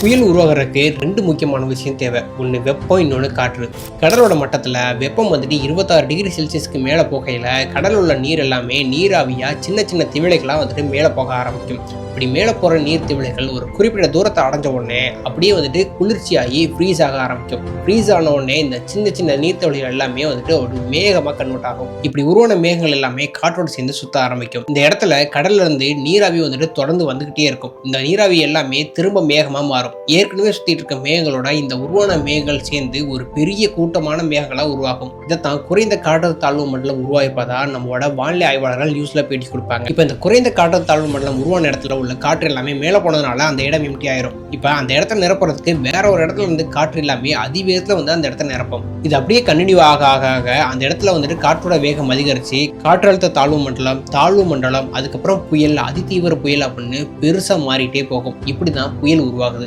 புயல் உருவாகிறதுக்கு ரெண்டு முக்கியமான விஷயம் தேவை. ஒன்று வெப்பம் இன்னொன்று காற்று. கடலோட மட்டத்தில் வெப்பம் வந்துட்டு இருபத்தாறு டிகிரி செல்சியஸ்க்கு மேலே போகையில் கடலில் உள்ள நீர் எல்லாமே நீராவியாக சின்ன சின்ன திவிளைகளாக வந்துட்டு மேலே போக ஆரம்பிக்கும். இப்படி மேலே போகிற நீர் திவிளைகள் ஒரு குறிப்பிட்ட தூரத்தை அடைஞ்ச உடனே அப்படியே வந்துட்டு குளிர்ச்சியாகி ஃப்ரீஸ் ஆக ஆரம்பிக்கும். ஃப்ரீஸ் ஆன உடனே இந்த சின்ன சின்ன நீர்த்தவழிகள் எல்லாமே வந்துட்டு ஒரு மேகமாக கன்வெர்ட் ஆகும். இப்படி உருவான மேகங்கள் எல்லாமே காற்றோடு சேர்ந்து சுத்த ஆரம்பிக்கும். இந்த இடத்துல கடல்ல இருந்து நீராவி வந்துட்டு தொடர்ந்து வந்துகிட்டே இருக்கும். இந்த நீராவி எல்லாமே திரும்ப மேகமாக மாறும். ஏற்கனவே சுத்திட்டு இருக்க மேகங்களோட இந்த உருவான மேகங்கள் சேர்ந்து ஒரு பெரிய கூட்டமான மேகங்களா உருவாகும். இதைத்தான் குறைந்த காற்றழுத்த தாழ்வு மண்டலம் உருவாயிருப்பதா நம்மளோட வானிலை ஆய்வாளர்கள் நியூஸ்ல பேட்டி கொடுப்பாங்க. இப்போ இந்த குறைந்த காற்றழுத்த தாழ்வு மண்டலம் உருவான இடத்துல உள்ள காற்று எல்லாமே மேலே போனதுனால அந்த இடம் எம்டி ஆயிரும். இப்போ அந்த இடத்த நிரப்புறதுக்கு வேற ஒரு இடத்துல வந்து காற்று எல்லாமே அதிவேகத்தில் வந்து அந்த இடத்த நிரப்பும். இது அப்படியே கண்டினியூ ஆக ஆக அந்த இடத்துல வந்துட்டு காற்றோட வேகம் அதிகரிச்சு காற்றழுத்த தாழ்வு மண்டலம் தாழ்வு மண்டலம் அதுக்கப்புறம் புயல் அதிதீவிர புயல் அப்படின்னு பெருசாக மாறிட்டே போகும். இப்படிதான் புயல் உருவாகுது.